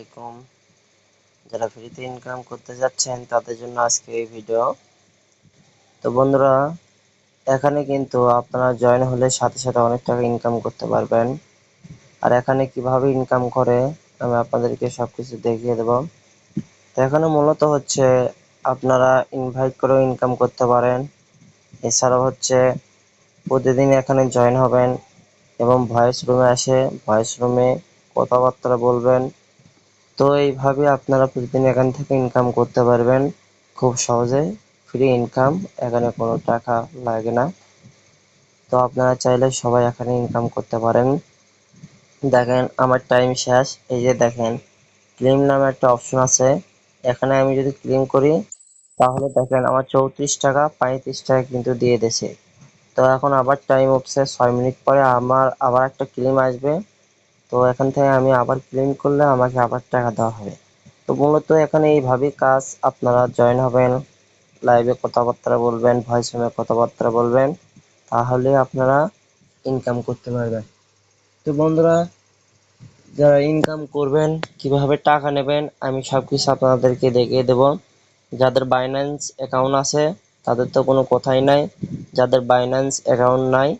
আলাইকুম। যারা ফ্রিতে ইনকাম করতে যাচ্ছেন, তাদের জন্য আজকে এই ভিডিও তো বন্ধুরা, এখানে কিন্তু আপনারা জয়েন হলে সাথে সাথে অনেক টাকা ইনকাম করতে পারবেন। আর এখানে কীভাবে ইনকাম করে, আমি আপনাদেরকে সবকিছু দেখিয়ে দেব। তো এখানে মূলত হচ্ছে আপনারা ইনভাইট করেও ইনকাম করতে পারেন। এছাড়াও হচ্ছে প্রতিদিন এখানে জয়েন হবেন এবং ভয়েস রুমে আসে। ভয়েস রুমে কথাবার্তা বলবেন। তো এইভাবে আপনারা প্রতিদিন এখান থেকে ইনকাম করতে পারবেন। খুব সহজে ফ্রি ইনকাম এখানে কোনো টাকা লাগে না। তো আপনারা চাইলে সবাই এখানে ইনকাম করতে পারেন। দেখেন, আমার টাইম শেষ। এই যে দেখেন, ক্লিম নামে একটা অপশন আছে। এখানে আমি যদি ক্লিম করি, তাহলে দেখেন আমার চৌত্রিশ টাকা, পঁয়ত্রিশ টাকা কিন্তু দিয়ে দিয়েছে। তো এখন আবার টাইম উঠছে ছয় মিনিট পরে আমার, আবার একটা ক্লিম আসবে। তো এখান থেকে আমি আবার ক্লেম করলে আমাকে আবার টাকা দেওয়া হবে। তো মূলত এখানে এইভাবেই কাজ, আপনারা জয়েন হবেন লাইভে কথাবার্তা বলবেন ভয়েস কথাবার্তা বলবেন, তাহলে আপনারা ইনকাম করতে পারবেন। তো বন্ধুরা, যারা ইনকাম করবেন, কীভাবে টাকা নেবেন, আমি সব কিছু আপনাদেরকে দেখিয়ে দেব। যাদের বাইন্যান্স অ্যাকাউন্ট আছে, তাদের তো কোনো কথাই নাই। যাদের বাইন্যান্স অ্যাকাউন্ট নাই,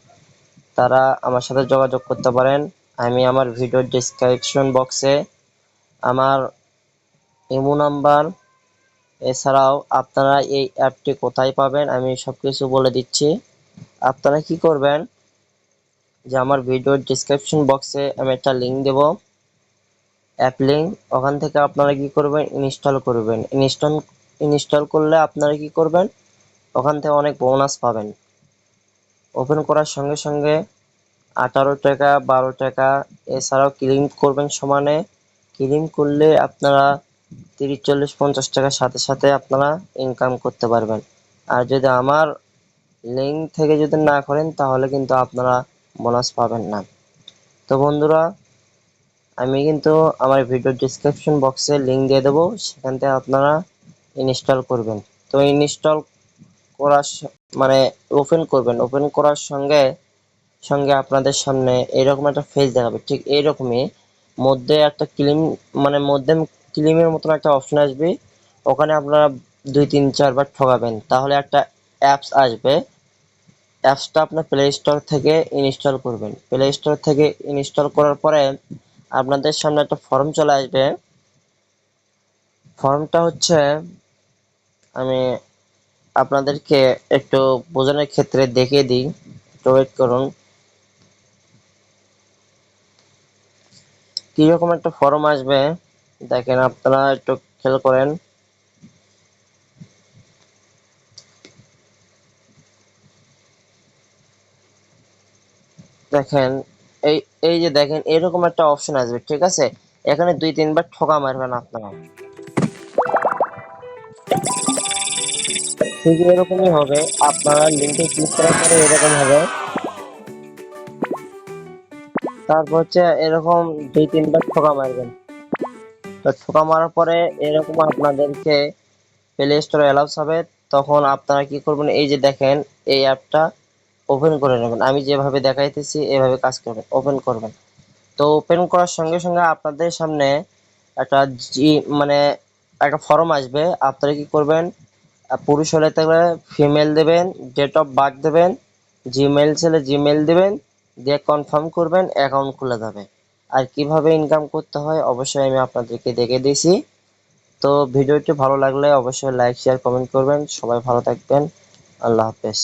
তারা আমার সাথে যোগাযোগ করতে পারেন। আমি আমার ভিডিওর ডিসক্রিপশন বক্সে আমার ইমো নাম্বার, এছাড়াও আপনারা এই অ্যাপটি কোথায় পাবেন আমি সব কিছু বলে দিচ্ছি। আপনারা কি করবেন যে আমার ভিডিওর ডিসক্রিপশন বক্সে আমি একটা লিঙ্ক দেব। অ্যাপ লিঙ্ক ওখান থেকে আপনারা কি করবেন? ইনস্টল করবেন। ইনস্টল ইনস্টল করলে আপনারা কি করবেন? ওখান থেকে অনেক বোনাস পাবেন। ওপেন করার সঙ্গে সঙ্গে আঠারো টাকা, বারো টাকা, এছাড়াও ক্লিম করবেন সমানে। ক্লিম করলে আপনারা তিরিশ, চল্লিশ, পঞ্চাশ টাকার সাথে সাথে আপনারা ইনকাম করতে পারবেন। আর যদি আমার লিঙ্ক থেকে যদি না করেন, তাহলে কিন্তু আপনারা বোনাস পাবেন না। তো বন্ধুরা, আমি কিন্তু আমার ভিডিও ডিসক্রিপশন বক্সে লিঙ্ক দিয়ে দেবো, সেখান থেকে আপনারা ইনস্টল করবেন। তো ইনস্টল করার মানে ওপেন করবেন। ওপেন করার সঙ্গে সঙ্গে আপনাদের সামনে এরকম একটা ফেজ দেখাবে। ঠিক এইরকমই মধ্যে একটা ক্লিম মানে মধ্যে ক্লিমের মতন একটা অপশন আসবে। ওখানে আপনারা দুই, তিন চারবার ঠকাবেন। তাহলে একটা অ্যাপস আসবে। অ্যাপসটা আপনার প্লে স্টোর থেকে ইনস্টল করবেন। প্লে স্টোর থেকে ইনস্টল করার পরে আপনাদের সামনে একটা ফর্ম চলে আসবে। ফর্মটা হচ্ছে, আমি আপনাদেরকে একটু বোঝানোর ক্ষেত্রে দেখিয়ে দিই। একটু ওয়েট করুন। কীরকম একটা ফর্ম আসবে? দেখেন আপনারা একটু খেয়াল করেন। দেখেন, এই এই যে দেখেন, এরকম একটা অপশন আসবে, ঠিক আছে? এখানে দুই, তিনবার ঠোকা মারবেন আপনারা। ঠিক এরকমই হবে। আপনারা লিঙ্কে ক্লিক করার পরে এরকম হবে। তারপর হচ্ছে এরকম দুই তিনবার ঠোকা মারবেন। তো ঠোকা মারার পরে এরকম আপনাদেরকে প্লে স্টোরে অ্যালাউস হবে। তখন আপনারা কি করবেন? এই যে দেখেন, এই অ্যাপটা ওপেন করে নেবেন। আমি যেভাবে দেখাইতেছি, এভাবে কাজ করবেন ওপেন করবেন। তো ওপেন করার সঙ্গে সঙ্গে আপনাদের সামনে একটা জি মানে একটা ফর্ম আসবে। আপনারা কি করবেন? পুরুষ হলে তাহলে ফিমেল দেবেন ডেট অফ বার্থ দেবেন জিমেল ছেলে জিমেল দেবেন দিয়ে কনফার্ম করবেন অ্যাকাউন্ট খুলে যাবে। আর কীভাবে ইনকাম করতে হয়, অবশ্যই আমি আপনাদেরকে দেখে দিয়েছি। তো ভিডিওটি ভালো লাগলে অবশ্যই লাইক শেয়ার কমেন্ট করবেন। সবাই ভালো থাকবেন। আল্লাহ হাফেজ।